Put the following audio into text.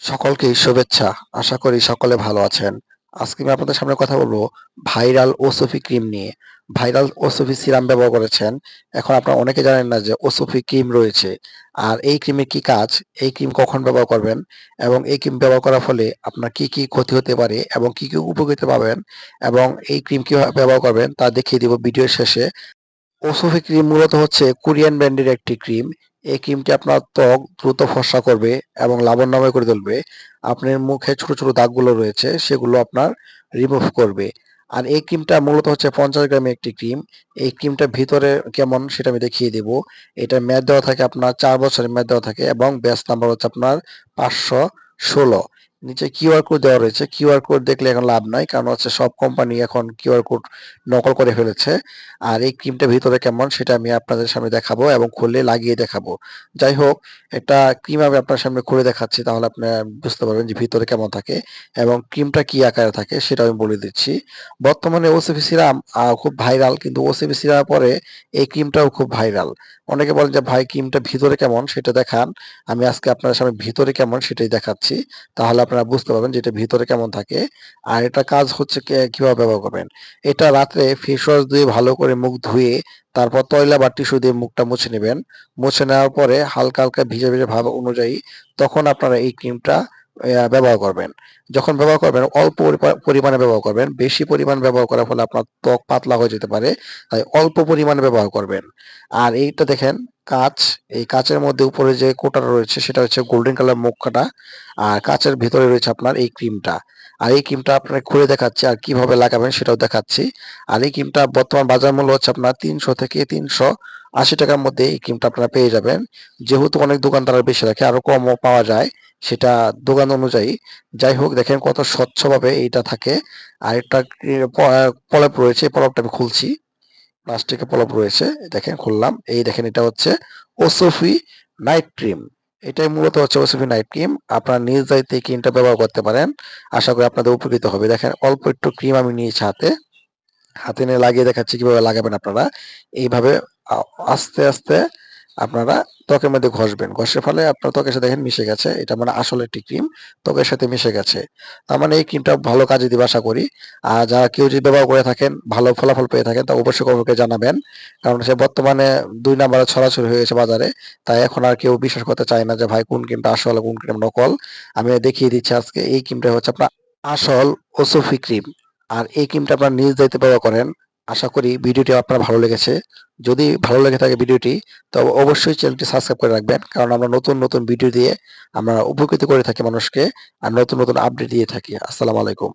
সকলকেই শুভেচ্ছা। আশা করি সকলে ভালো আছেন। আজকে আমি আপনাদের সামনে কথা বলব ভাইরাল ওসুফি ক্রিম নিয়ে। ভাইরাল ওসুফি সিরাম ব্যবহার করেছেন। এখন আপনারা অনেকে জানেন না যে ওসুফি ক্রিম রয়েছে। আর এই ক্রিমের কি কাজ, এই ক্রিম কখন ব্যবহার করবেন এবং এই ক্রিম ব্যবহার করার ফলে আপনার কি, কি ক্ষতি হতে পারে এবং কি, কি উপকারিতা পাবেন এবং এই ক্রিম কীভাবে ব্যবহার করবেন তা দেখিয়ে দিব ভিডিওর শেষে। ওসফি ক্রিম মূলত হচ্ছে কোরিয়ান ব্র্যান্ডের একটি ক্রিম। এই ক্রিমটি আপনার ত্বক দ্রুত ফর্সা করবে এবং লাবণ্যময় করে তুলবে। আপনার মুখে ছোট, ছোট দাগগুলো রয়েছে সেগুলো আপনার রিমুভ করবে। আর এই ক্রিমটা মূলত হচ্ছে ৫০ গ্রামের একটি ক্রিম। এই ক্রিমটা ভিতরে কেমন সেটা আমি দেখিয়ে দেবো এটা মেয়াদ দেওয়া থাকে আপনার চার বছরের মেয়াদ দেওয়া থাকে এবং ব্যাস নাম্বার হচ্ছে আপনার ৫১৬ নিচে কিউআর কোড দেওয়া রয়েছে। কিউআর কোড দেখলে এখন লাভ নাই। কারণ হচ্ছে সব কোম্পানি এখন কিউআর কোড নকল করে ফেলেছে। আর এই ক্রিমটা ভিতরে কেমন সেটা আমি আপনাদের সামনে দেখাবো এবং খুলে লাগিয়ে দেখাবো। যাই হোক, একটা ক্রিম আমি আপনার সামনে খুলে দেখাচ্ছি, তাহলে আপনারা বুঝতে পারবেন যে ভিতরে কেমন থাকে এবং ক্রিমটা কি আকারে থাকে সেটা আমি বলে দিচ্ছি। বর্তমানে ওসিফি সিরাম খুব ভাইরাল কিন্তু ওসিফি সিরামের পরে এই ক্রিমটাও খুব ভাইরাল। অনেকে বলেন যে, ভাই ক্রিমটা ভিতরে কেমন সেটা দেখান। আমি আজকে আপনাদের সামনে ভিতরে কেমন সেটাই দেখাচ্ছি। তাহলে আপনারা বুঝতে পারবেন যেটা ভিতরে কেমন থাকে। আর এটা কাজ হচ্ছে কীভাবে ব্যবহার করবেন। এটা রাত্রে ফেস ওয়াশ দিয়ে ভালো করে মুখ ধুয়ে তারপর তয়লা বা টিস্যু দিয়ে মুখটা মুছে নেবেন। মুছে নেওয়ার পরে হালকা, হালকা ভিজে, ভিজে ভাব অনুযায়ী তখন আপনারা এই ক্রিমটা ব্যবহার করবেন। যখন ব্যবহার করবেন অল্প পরিমাণে ব্যবহার করবেন। বেশি পরিমাণ ব্যবহার করার ফলে আপনার ত্বক পাতলা হয়ে যেতে পারে। তাই অল্প পরিমাণে ব্যবহার করবেন। আর এইটা দেখেন কাঁচ, এই কাঁচের মধ্যে উপরে যে কোটাটা রয়েছে সেটা হচ্ছে গোল্ডেন কালার মুখটা। আর কাঁচের ভিতরে রয়েছে আপনার এই ক্রিমটা। আর এই ক্রিমটা আপনার খুলে দেখাচ্ছি আর কীভাবে লাগাবেন সেটাও দেখাচ্ছি। আর এই ক্রিমটা বর্তমান বাজার মূল্য হচ্ছে আপনার ৩০০ থেকে ৩৮০ টাকার মধ্যে এই ক্রিমটা আপনারা পেয়ে যাবেন। যেহেতু অনেক দোকানদাররা বেশি রাখে আরও কমও পাওয়া যায় সেটা দোকান অনুযায়ী। যাই হোক দেখেন কত স্বচ্ছভাবে এইটা থাকে। আর একটা কি প প্রলেপ রয়েছে এই প্রলেপটা আমি খুলছি। প্লাস্টিকের পলপ রয়েছে। দেখেন খুললাম। এই দেখেন এটা হচ্ছে ওসফি নাইট ক্রিম। এটাই মূলত হচ্ছে ওসফি নাইট ক্রিম। আপনারা নিজ দায়িত্বে ক্রিমটা ব্যবহার করতে পারেন। আশা করি আপনাদের উপকৃত হবে। দেখেন অল্প একটু ক্রিম আমি নিয়েছি হাতে। হাতে নিয়ে লাগিয়ে দেখাচ্ছি কীভাবে লাগাবেন আপনারা। এইভাবে আস্তে, আস্তে আপনারা ত্বকের মধ্যে ঘষবেন। ঘষার ফলে আপনার ত্বকের সাথে দেখেন মিশে গেছে। এটা মানে আসল একটি ক্রিম ত্বকের সাথে মিশে গেছে। তার মানে এই ক্রিমটা ভালো কাজে দিবে আশা করি। আর যারা কেউ যদি ব্যবহার করে থাকেন, ভালো ফলাফল পেয়ে থাকেন তা অবশ্যই কমেন্টে জানাবেন। কারণ সে বর্তমানে দুই নাম্বারে ছড়াছড়ি হয়ে গেছে বাজারে। তাই এখন আর কেউ বিশ্বাস করতে চায় না যে ভাই কোন ক্রিমটা আসল কোন ক্রিম নকল। আমি দেখিয়ে দিচ্ছি আজকে এই ক্রিমটা হচ্ছে আপনার আসল ওসফি ক্রিম। আর এই ক্রিমটা আপনার নিজ দায়িত্বে ব্যবহার করেন। আশা করি ভিডিওটি আপনার ভালো লেগেছে। যদি ভালো লেগে থাকে ভিডিওটি তবে অবশ্যই চ্যানেলটি সাবস্ক্রাইব করে রাখবেন। কারণ আমরা নতুন, নতুন ভিডিও দিয়ে আমরা উপকৃত করে থাকি মানুষকে আর নতুন, নতুন আপডেট দিয়ে থাকি। আসসালামু আলাইকুম।